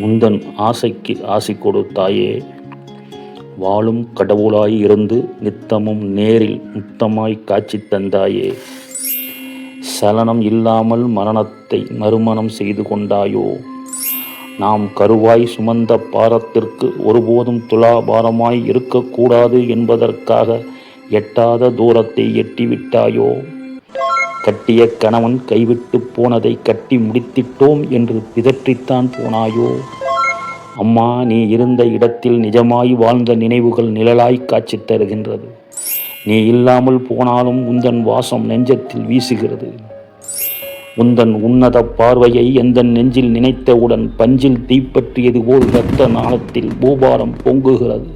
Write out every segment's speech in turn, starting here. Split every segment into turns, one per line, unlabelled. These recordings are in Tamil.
உந்தன் ஆசைக்கு ஆசை கொடுத்தாயே வாழும் கடவுளாய் இருந்து நித்தமும் நேரில் முத்தமாய் காட்சி தந்தாயே. சலனம் இல்லாமல் மரணத்தை மறுமணம் செய்து கொண்டாயோ. நாம் கருவாய் சுமந்த பாரத்திற்கு ஒருபோதும் துலாபாரமாய் இருக்கக்கூடாது என்பதற்காக எட்டாத தூரத்தை எட்டிவிட்டாயோ. கட்டிய கணவன் கைவிட்டு போனதை கட்டி முடித்திட்டோம் என்று பிதற்றித்தான் போனாயோ? அம்மா நீ இருந்த இடத்தில் நிஜமாய் வாழ்ந்த நினைவுகள் நிழலாய் காட்சி தருகின்றது. நீ இல்லாமல் போனாலும் உந்தன் வாசம் நெஞ்சத்தில் வீசுகிறது. உந்தன் உன்னத பார்வையை எந்த நெஞ்சில் நினைத்தவுடன் பஞ்சில் தீப்பற்றியது போல் இரத்த நாளத்தில் பூபாரம் பொங்குகிறது.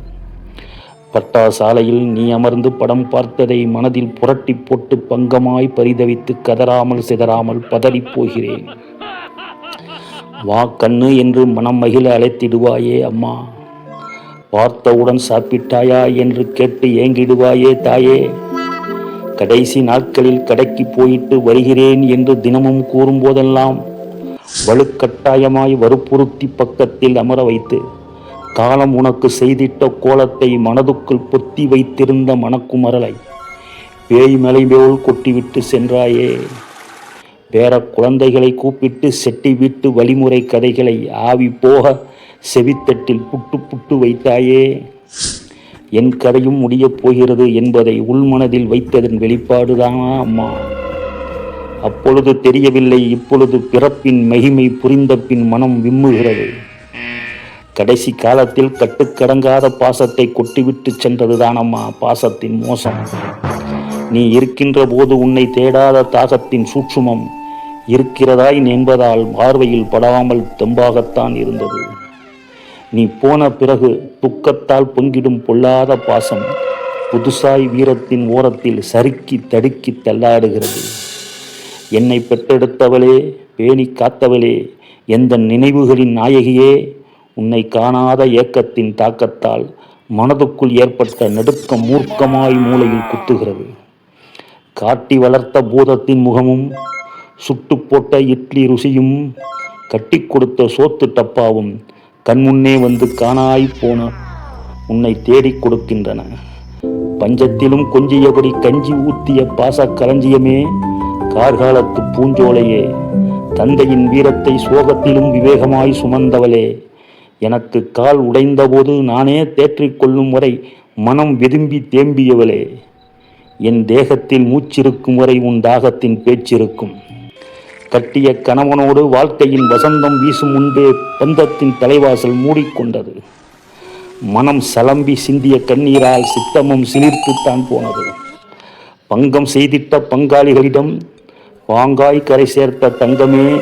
பட்டாசாலையில் நீ அமர்ந்து படம் பார்த்ததை மனதில் புரட்டி போட்டு பங்கமாய் பரிதவித்து கதறாமல் சிதறாமல் பதறிப் போகிறேன். வா கண்ணு என்று மனம் மகிழ அழைத்திடுவாயே அம்மா. பார்த்தவுடன் சாப்பிட்டாயா என்று கேட்டு ஏங்கிடுவாயே தாயே. கடைசி நாட்களில் கடைக்கு போயிட்டு வருகிறேன் என்று தினமும் கூறும்போதெல்லாம் வலுக்கட்டாயமாய் வற்புறுத்தி பக்கத்தில் அமர வைத்து காலம் உனக்கு செய்திட்ட கோலத்தை மனதுக்குள் பொத்தி வைத்திருந்த மணக்குமரலை பேய் மலை கொட்டிவிட்டு சென்றாயே. பேர குழந்தைகளை கூப்பிட்டு செட்டி வீட்டு வழிமுறை கதைகளை ஆவி போக செவித்தட்டில் புட்டு புட்டு வைத்தாயே. என் கதையும் முடியப் போகிறது என்பதை உள்மனதில் வைத்ததன் வெளிப்பாடுதானா அம்மா? அப்பொழுது தெரியவில்லை இப்பொழுது பிறப்பின் மகிமை புரிந்த பின் மனம் விம்முகிறது. கடைசி காலத்தில் கட்டுக்கடங்காத பாசத்தை கொட்டிவிட்டு சென்றதுதான் அம்மா பாசத்தின் மோசம். நீ இருக்கின்ற போது உன்னை தேடாத தாகத்தின் சூட்சுமம் இருக்கிறதாய் என்பதால் பார்வையில் படாமல் தெம்பாகத்தான் இருந்தது. நீ போன பிறகு துக்கத்தால் பொங்கிடும் பொல்லாத பாசம் புதுசாய் வீரத்தின் ஓரத்தில் சறுக்கி தடுக்கி தள்ளாடுகிறது. என்னை பெற்றெடுத்தவளே பேணி காத்தவளே எந்த நினைவுகளின் நாயகியே உன்னை காணாத ஏக்கத்தின் தாக்கத்தால் மனதுக்குள் ஏற்பட்ட நடுக்கம் மூர்க்கமாய் மூளையில் குத்துகிறது. காட்டி வளர்த்த பூதத்தின் முகமும் சுட்டு போட்ட இட்லி ருசியும் கட்டி கொடுத்த சோத்து டப்பாவும் கண்முன்னே வந்து காணாய் போன உன்னை தேடிக் கொடுக்கின்றன. பஞ்சத்திலும் கொஞ்சியபடி கஞ்சி ஊத்திய பாச களஞ்சியமே கார்காலத்து பூஞ்சோலையே தந்தையின் வீரத்தை சோகத்திலும் விவேகமாய் சுமந்தவளே. எனக்கு கால் உடைந்தபோது நானே தேற்றிக் கொள்ளும் வரை மனம் விரும்பி தேம்பியவளே. என் தேகத்தில் மூச்சிருக்கும் வரை உன் தாகத்தின் பேச்சிருக்கும். கட்டிய கணவனோடு வாழ்க்கையின் வசந்தம் வீசும் முன்பே பந்தத்தின் தலைவாசல் மூடிக்கொண்டது. மனம் சலம்பி சிந்திய கண்ணீரால் சித்தமும் சிலிர்த்துத்தான் போனது. பங்கம் செய்திட்ட பங்காளிகளிடம் வாங்காய் கரை சேர்த்த தங்கமே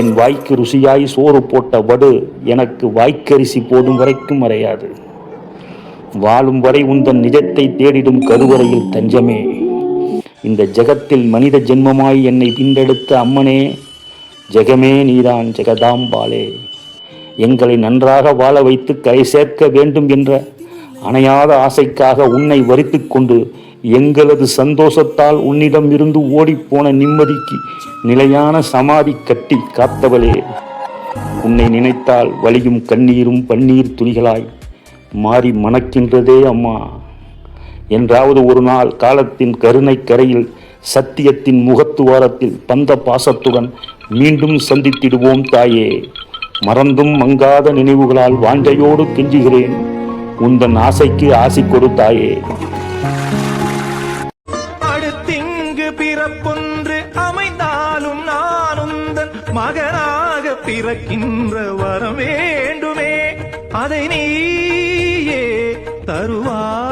என் வாய்க்கு ருசியாய் சோறு போட்ட வடு எனக்கு வாய்க்கரிசி போடும் வரைக்கும் மறையாது. வாழும் வரை உந்தன் நிஜத்தை தேடிடும் கருவறையில் தஞ்சமே. இந்த ஜெகத்தில் மனித ஜென்மமாய் என்னை பின்றெடுத்த அம்மனே ஜெகமே நீதான் ஜெகதாம்பாலே எங்களை நன்றாக வாழ வைத்து கரை சேர்க்க வேண்டும் என்ற அணையாத ஆசைக்காக உன்னை வரித்து கொண்டு எங்களது சந்தோஷத்தால் உன்னிடம் இருந்து ஓடிப்போன நிம்மதிக்கு நிலையான சமாதி கட்டி காத்தவளே. உன்னை நினைத்தால் வலியும் கண்ணீரும் பன்னீர் துளிகளாய் மாறி மணக்கின்றதே அம்மா. என்றாவது ஒரு நாள் காலத்தின் கருணை கரையில் சத்தியத்தின் முகத்துவாரத்தில் பந்த பாசத்துடன் மீண்டும் சந்தித்திடுவோம் தாயே. மறந்தும் மங்காத நினைவுகளால் வாஞ்சையோடு கெஞ்சுகிறேன். உந்தன் ஆசைக்கு ஆசை கொடு தாயே.
பிறக்கின்ற வரம் வேண்டுமே. அதை நீயே தருவார்